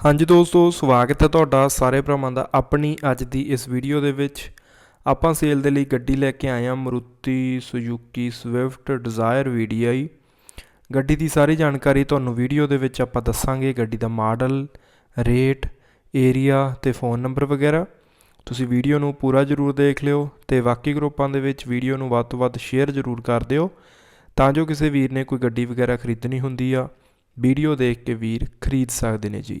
ਹਾਂਜੀ ਦੋਸਤੋ, ਸਵਾਗਤ ਹੈ ਤੁਹਾਡਾ ਸਾਰੇ ਭਰਾਵਾਂ ਦਾ ਆਪਣੀ ਅੱਜ ਦੀ ਇਸ ਵੀਡੀਓ ਦੇ ਵਿੱਚ। ਆਪਾਂ ਸੇਲ ਦੇ ਲਈ ਗੱਡੀ ਲੈ ਕੇ ਆਏ ਹਾਂ, Maruti Suzuki Swift Dzire VDI ਗੱਡੀ ਦੀ ਸਾਰੀ ਜਾਣਕਾਰੀ ਤੁਹਾਨੂੰ ਵੀਡੀਓ ਦੇ ਵਿੱਚ ਆਪਾਂ ਦੱਸਾਂਗੇ, ਗੱਡੀ ਦਾ ਮਾਡਲ, ਰੇਟ, ਏਰੀਆ ਤੇ ਫੋਨ ਨੰਬਰ ਵਗੈਰਾ। ਤੁਸੀਂ ਵੀਡੀਓ ਨੂੰ ਪੂਰਾ ਜ਼ਰੂਰ ਦੇਖ ਲਿਓ ਤੇ ਬਾਕੀ ਗਰੁੱਪਾਂ ਦੇ ਵਿੱਚ ਵੀਡੀਓ ਨੂੰ ਵੱਧ ਤੋਂ ਵੱਧ ਸ਼ੇਅਰ ਜ਼ਰੂਰ ਕਰ ਦਿਓ, ਤਾਂ ਜੋ ਕਿਸੇ ਵੀਰ ਨੇ ਕੋਈ ਗੱਡੀ ਵਗੈਰਾ ਖਰੀਦਣੀ ਹੁੰਦੀ ਆ। ਵੀਡੀਓ ਦੇਖ ਕੇ ਵੀਰ ਖਰੀਦ ਸਕਦੇ ਨੇ ਜੀ।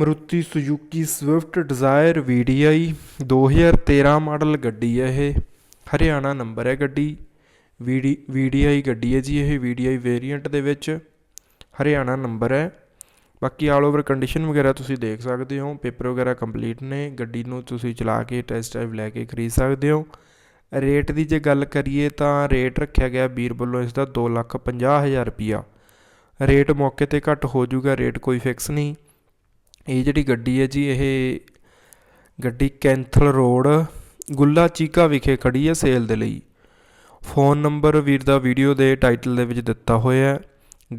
Maruti Suzuki Swift Dzire VDI 2013 model ਗੱਡੀ ਹੈ ਇਹ। ਹਰਿਆਣਾ ਨੰਬਰ ਹੈ ਗੱਡੀ। VD VDI ਗੱਡੀ ਹੈ ਜੀ ਇਹ VDI ਵੇਰੀਐਂਟ ਦੇ ਵਿੱਚ। ਹਰਿਆਣਾ ਨੰਬਰ ਹੈ। ਬਾਕੀ ਆਲ ਓਵਰ ਕੰਡੀਸ਼ਨ ਵਗੈਰਾ ਤੁਸੀਂ ਦੇਖ ਸਕਦੇ ਹੋ। ਪੇਪਰ ਵਗੈਰਾ ਕੰਪਲੀਟ ਨੇ। ਗੱਡੀ ਨੂੰ ਤੁਸੀਂ ਚਲਾ ਕੇ ਟੈਸਟ ਡਰਾਈਵ ਲੈ ਕੇ ਖਰੀਦ ਸਕਦੇ ਹੋ। ਰੇਟ ਦੀ ਜੇ ਗੱਲ ਕਰੀਏ ਤਾਂ ਰੇਟ ਰੱਖਿਆ ਗਿਆ ਵੀਰ ਵੱਲੋਂ ਇਸ ਦਾ 250000 ਰੁਪਿਆ ਰੇਟ ਮੌਕੇ ਤੇ ਘੱਟ ਹੋ ਜਾਊਗਾ। ਰੇਟ ਕੋਈ ਫਿਕਸ ਨਹੀਂ। ਇਹ ਜਿਹੜੀ ਗੱਡੀ ਹੈ ਜੀ, ਇਹ ਗੱਡੀ ਕੈਂਥਲ ਰੋਡ, ਗੁੱਲਾ ਚੀਕਾ ਵਿਖੇ ਖੜੀ ਹੈ ਸੇਲ ਦੇ ਲਈ। ਫੋਨ ਨੰਬਰ ਵੀਰ ਦਾ ਵੀਡੀਓ ਦੇ ਟਾਈਟਲ ਦੇ ਵਿੱਚ ਦਿੱਤਾ ਹੋਇਆ ਹੈ।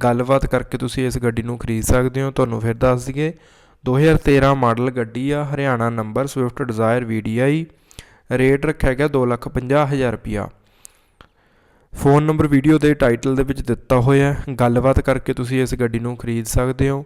ਗੱਲਬਾਤ ਕਰਕੇ ਤੁਸੀਂ ਇਸ ਗੱਡੀ ਨੂੰ ਖਰੀਦ ਸਕਦੇ ਹੋ। ਤੁਹਾਨੂੰ ਫਿਰ ਦੱਸ ਦਈਏ 2013 ਮਾਡਲ ਗੱਡੀ ਆ, Haryana number Swift Dzire VDI rate ਰੱਖਿਆ ਗਿਆ 250000 ਰੁਪਿਆ ਫੋਨ ਨੰਬਰ ਵੀਡੀਓ ਦੇ ਟਾਈਟਲ ਦੇ ਵਿੱਚ ਦਿੱਤਾ ਹੋਇਆ ਹੈ। ਗੱਲਬਾਤ ਕਰਕੇ ਤੁਸੀਂ ਇਸ ਗੱਡੀ ਨੂੰ ਖਰੀਦ ਸਕਦੇ ਹੋ।